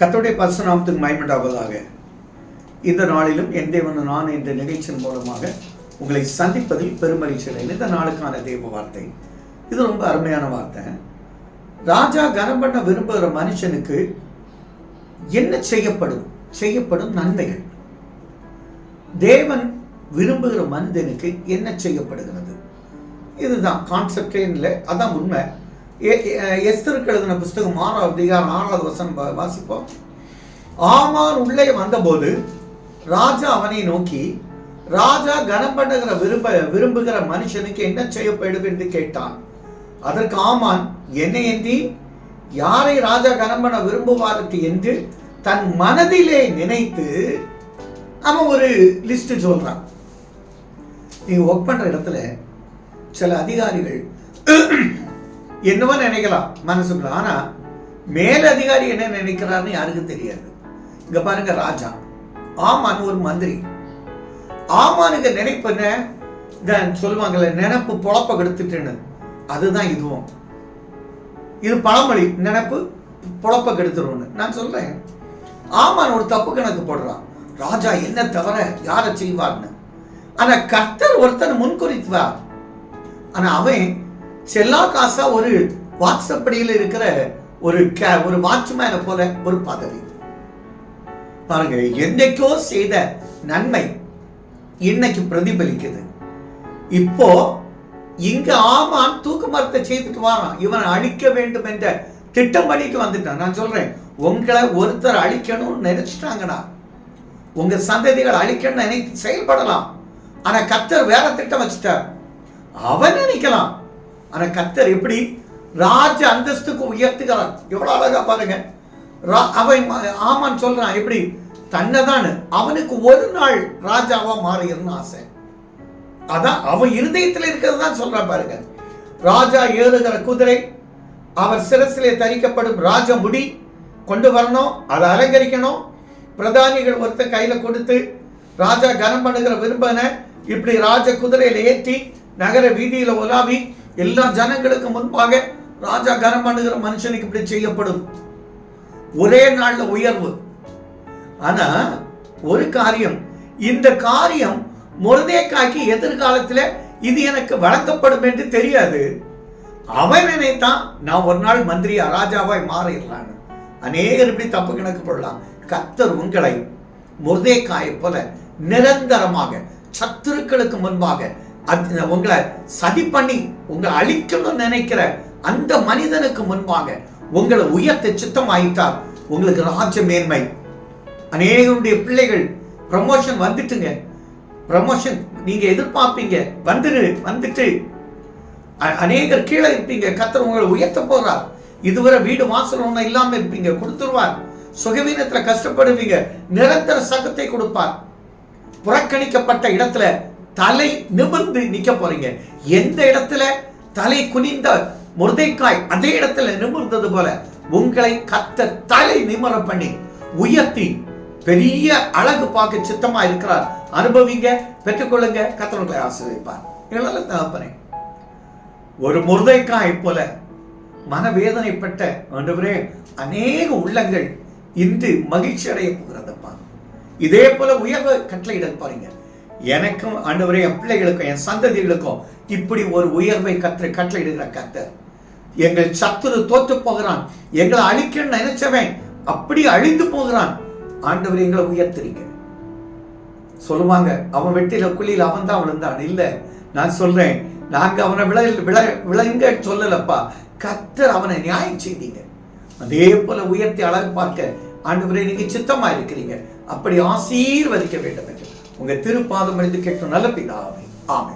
கத்தோடைய பரிசுநாமத்துக்கு மயமண்டாவதாக இந்த நாளிலும் என் தேவன் நான் என்ற நிகழ்ச்சியின் மூலமாக உங்களை சந்திப்பதில் பெருமகிழ்ச்சி இந்த நாளுக்கான தேவ வார்த்தை. இது ரொம்ப அருமையான வார்த்தை. ராஜா கனம் பண்ண விரும்புகிற மனுஷனுக்கு என்ன செய்யப்படும்? செய்யப்படும் நன்மைகள். தேவன் விரும்புகிற மனிதனுக்கு என்ன செய்யப்படுகிறது? இதுதான் கான்செப்டே இல்லை அதான் உண்மை. எஸ்தருக்கு எழுதின புஸ்தகம் ஆறாம் அதிகாரம் ஆறாவது வசனம் வாசிப்போம். ஆமான் உள்ளே வந்தபோது ராஜா அவனை நோக்கி ராஜா கனம் பண்ணுகிற விரும்ப விரும்புகிற மனுஷனுக்கு என்ன செய்யப்படும்? என்று கேட்டான். அதற்கு ஆமான் என்னை ஏந்தி யாரை ராஜா கனம் பண்ண விரும்புவாருக்கு? என்று தன் மனதிலே நினைத்து அவன் ஒரு லிஸ்ட் சொல்றான். நீங்க ஒர்க் பண்ற இடத்துல சில அதிகாரிகள் என்னவோ நினைக்கலாம் மனசுக்குள்ள ஆனா மேல் அதிகாரி என்ன நினைக்கிறாருன்னு யாருக்கும் தெரியாது. இங்க பாருங்க ராஜா. ஆமான் ஒரு மந்திரி. ஆமானுக்கு நினைப்பு என்ன? சொல்லுவாங்கல்ல நினப்பு பொழப்ப கெடுத்துட்டுன்னு. அதுதான் இதுவும். இது பழமொழி நினப்பு பொழப்ப கெடுத்துரும்னு. நான் சொல்றேன். ஆமான் ஒரு தப்பு கணக்கு போடுறான் ராஜா என்ன தவிர யாரை செய்வார்னு. ஆனா கர்த்தர் ஒருத்தன் முன்குறித்துவார். ஆனா அவன் செல்லா காசா ஒரு வாட்ஸ்அப் படியில் இருக்கிற ஒரு கே- ஒரு வாட்ச்மேனை போல ஒரு பதவி. பாருங்க என்னைக்கோ செய்த நன்மை இன்னைக்கு பிரதிபலிக்குது. இப்போ இங்க ஆமான் தூக்கு மரத்தை செய்துட்டு வாரான். இவனை அழிக்க வேண்டும் என்ற திட்டம் பண்ணிட்டு வந்துட்டான். நான் சொல்றேன் உங்களை ஒருத்தர் அழிக்கணும்னு நினைச்சிட்டாங்கன்னா உங்க சந்ததிகள் அழிக்கணும்னு நினைத்து செயல்படலாம். ஆனா கத்தர் வேற திட்டம் வச்சுட்டார். அவன் நினைக்கலாம். ஆனால் கத்தர் எப்படி ராஜ அந்தஸ்துக்கு உயர்த்துகிறார்? எவ்வளோ அழகா பாருங்க. ரா- அவன் ம- ஆமான் சொல்கிறான் எப்படி? தன்னைதான். அவனுக்கு ஒரு நாள் ராஜாவாக மாறிடணும்னு ஆசை. அதான் அவன் இருதயத்தில் இருக்கிறது தான் சொல்கிறான் பாருங்க. ராஜா ஏறுகிற குதிரை அவர் சிரசிலே தரிக்கப்படும் ராஜ முடி கொண்டு வரணும் அதை அலங்கரிக்கணும். பிரதானிகள் ஒருத்தர் கையில் கொடுத்து ராஜா கனம் பண்ணுகிற விரும்பின இப்படி ராஜ குதிரையில் ஏற்றி நகர வீதியில் உலாவி எல்லா ஜனங்களுக்கு முன்பாக ராஜா கனம் பண்ணுகிற மனுஷனுக்கு இப்படி செய்யப்படும். ஒரே நாள்ல உயர்வு. ஆனா ஒரு காரியம் இந்த காரியம் முருதேக்காய்க்கு எதிர்காலத்தில் இது எனக்கு வழங்கப்படும் என்று தெரியாது. அவன் நினைத்தான் நான் ஒரு நாள் மந்திரியா ராஜாவாய் மாறிடலான்னு. அநேகர் இப்படி தப்பு கணக்கு போடலாம். கத்தர் உங்களை முருதேக்காயை போல நிரந்தரமாக சத்துருக்களுக்கு முன்பாக உங்களை சதி பண்ணி உங்களை அழிக்கணும்னு நினைக்கிற அந்த மனிதனுக்கு முன்பாக உங்களை உயர்த்த சித்தமாயிட்டார். உங்களுக்கு ராஜ மேன்மை. அநேகருடைய பிள்ளைகள் ப்ரமோஷன் வந்துட்டுங்க. ப்ரமோஷன் நீங்க எதிர்பார்ப்பீங்க. வந்துடு வந்துட்டு. அநேகர் கீழே இருப்பீங்க. கத்தர் உங்களை உயர்த்த போறார். இதுவரை வீடு வாசல் ஒன்றும் இல்லாமல் இருப்பீங்க. கொடுத்துருவார். சுகவீனத்தில் கஷ்டப்படுவீங்க. நிரந்தர சகத்தை கொடுப்பார். புறக்கணிக்கப்பட்ட இடத்துல தலை நிமிர்ந்து நிக்க போறீங்க. எந்த இடத்துல தலை குனிந்த முருதைக்காய் அதே இடத்துல நிமிர்ந்தது போல உங்களை கத்த தலை நிமிர பண்ணி உயர்த்தி பெரிய அழகு பார்க்க சித்தமா இருக்கிறார். அனுபவிங்க பெற்றுக்கொள்ளுங்க கத்தவர்களை ஆசிரியப்பார் இதனால தகப்பனே ஒரு முருதைக்காய் போல மனவேதனைப்பட்ட ஆண்டவரே அநேக உள்ளங்கள் இன்று மகிழ்ச்சி அடைய போகிறதப்பா. இதே போல உயர்வு கட்டளையிட பாருங்க எனக்கும் ஆண்டவரே என் பிள்ளைகளுக்கும் என் சந்ததிகளுக்கும் இப்படி ஒரு உயர்வை கற்று கட்டளையிடுகிற கத்தர். எங்கள் சத்துரு தோற்று போகிறான். எங்களை அழிக்கணும்னு நினைச்சவன் அப்படி அழிந்து போகிறான். ஆண்டவர் எங்களை உயர்த்துறீங்க சொல்லுவாங்க அவன் வெட்டியில குழியில் அவன் தான் விழுந்தான். இல்ல நான் சொல்றேன் நாங்க அவனை விளை விளை விளங்க சொல்லலப்பா. கத்தர் அவனை நியாயம் செய்தீங்க. அதே போல உயர்த்தி அழகு பார்க்க ஆண்டவரே நீங்க சித்தமா இருக்கிறீங்க அப்படி ஆசீர்வதிக்க வேண்டும் உங்க திருப்பாதம் அறிந்து கேட்கும் நல்ல பிதாவே. ஆமை